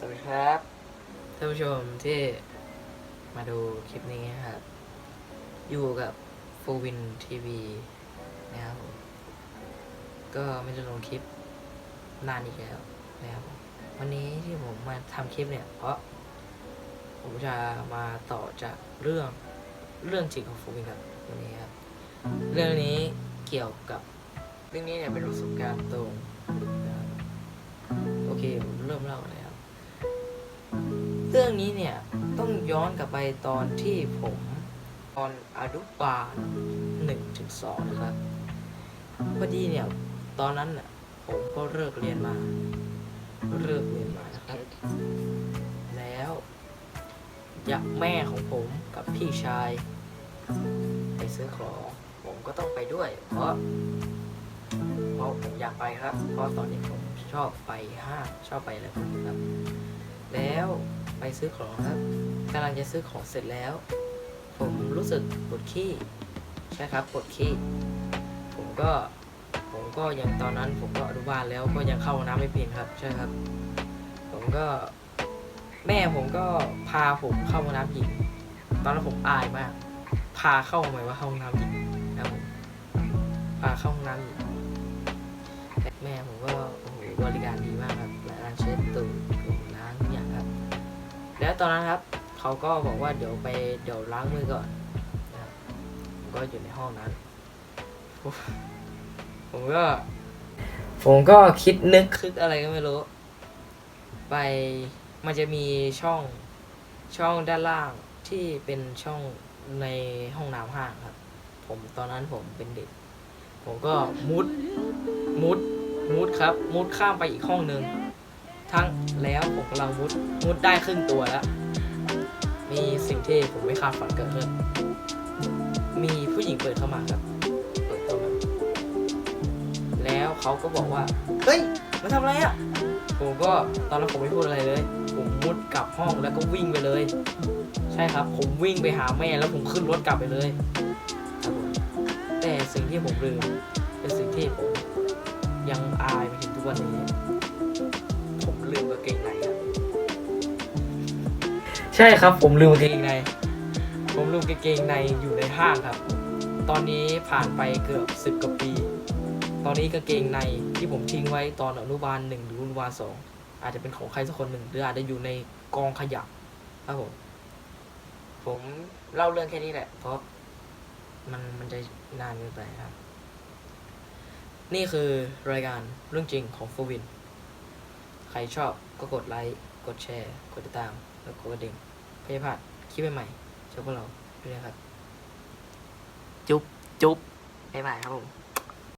สวัสดีครับท่านผู้ชมที่มาดูคลิปนี้ครับ อยู่กับฟูวินทีวีนะครับผมก็ไม่ได้ลงคลิปนานอีกแล้วนะครับวันนี้ที่ผมมาทำคลิปเนี่ย เพราะ ผมจะมาต่อจากเรื่องเรื่องจริงของฟูวินครับวันนี้ครับ เรื่องนี้เกี่ยวกับเรื่องนี้เนี่ยเป็นประสบการณ์ตรงนะโอเคผมเริ่มเล่า นี้เนี่ยต้องย้อนกลับไปตอนที่ผมตอนอนุบาลหนึ่งถึงสองนะครับพอดีเนี่ยตอนนั้นน่ะผมก็เลิกเรียนมาเลิกเรียนมานะครับ แล้วอยากแม่ของผมกับพี่ชาย ไปซื้อของผมก็ต้องไปด้วย เพราะเพราะผมอยากไปครับ เพราะตอนนี้ผมชอบไปห้างชอบไปอะไรพวกนี้ครับ แล้ว ไปซื้อของครับกำลังจะซื้อของเสร็จแล้ว ผมรู้สึกปวดขี้ ใช่ครับปวดขี้ ผมก็ ผมก็ยังตอนนั้นผมก็อนุบาลแล้วก็ยังเข้าห้องน้ำไม่เป็นครับ ใช่ครับ ผมก็ แม่ผมก็พาผมเข้าห้องน้ำหญิง ตอนนั้นผมอายมาก พาเข้าทำไมว่าเข้าห้องน้ำหญิงนะผมพาเข้าห้องน้ำหญิงแม่ผมก็โอ้โหบริการดีมากครับ ตอนนั้นครับ เขาก็บอกว่าเดี๋ยวไปเดี๋ยวล้างมือก่อนนะครับผมก็อยู่ในห้องนั้น ผมผมก็ ผมก็คิดนึกคึกอะไรก็ไม่รู้ ไปมันจะมีช่องช่องด้านล่างที่เป็นช่องในห้องน้ำห้างครับ ผมตอนนั้นผมเป็นเด็ก ผมก็มุดมุดมุดครับ มุดข้ามไปอีกห้องหนึ่ง ทั้งแล้วผมกำลังมุดมุดได้ครึ่งตัวแล้ว มีสิ่งที่ผมไม่คาดฝันเกิดขึ้น มีผู้หญิงเปิดเข้ามาครับ เปิดเข้ามา แล้วเขาก็บอกว่า เฮ้ย มาทำอะไรอะ ผมก็ตอนนั้นผมไม่พูดอะไรเลย ผมมุดกลับห้องแล้วก็วิ่งไปเลย ใช่ครับ ผมวิ่งไปหาแม่แล้วผมขึ้นรถกลับไปเลย แต่สิ่งที่ผมลืมเป็นสิ่งที่ผมยังอายไปถึงทุกวันนี้ ลืมกางเกงในครับใช่ครับ ผมลืมกางเกงใน ผมลืมกางเกงในอยู่ในห้างครับ ตอนนี้ผ่านไปเกือบสิบกว่าปี ตอนนี้กางเกงในที่ผมทิ้งไว้ตอนอนุบาลหนึ่งหรืออนุบาลสองอาจจะเป็นของใครสักคนหนึ่งหรืออาจจะอยู่ในกองขยะครับผม ผมเล่าเรื่องแค่นี้แหละ เพราะมันมันจะนานเกินไปครับ นี่คือรายการเรื่องจริงของฟูวินใค รชอบก็กดไลค์ กดแชร์ กดติดตาม แล้วกดกระดิ่งเพื่อพลาดคลิปใหม่ๆจากพวกเราด้วยนะครับ จุ๊บจุ๊บบ๊ายบายครับผม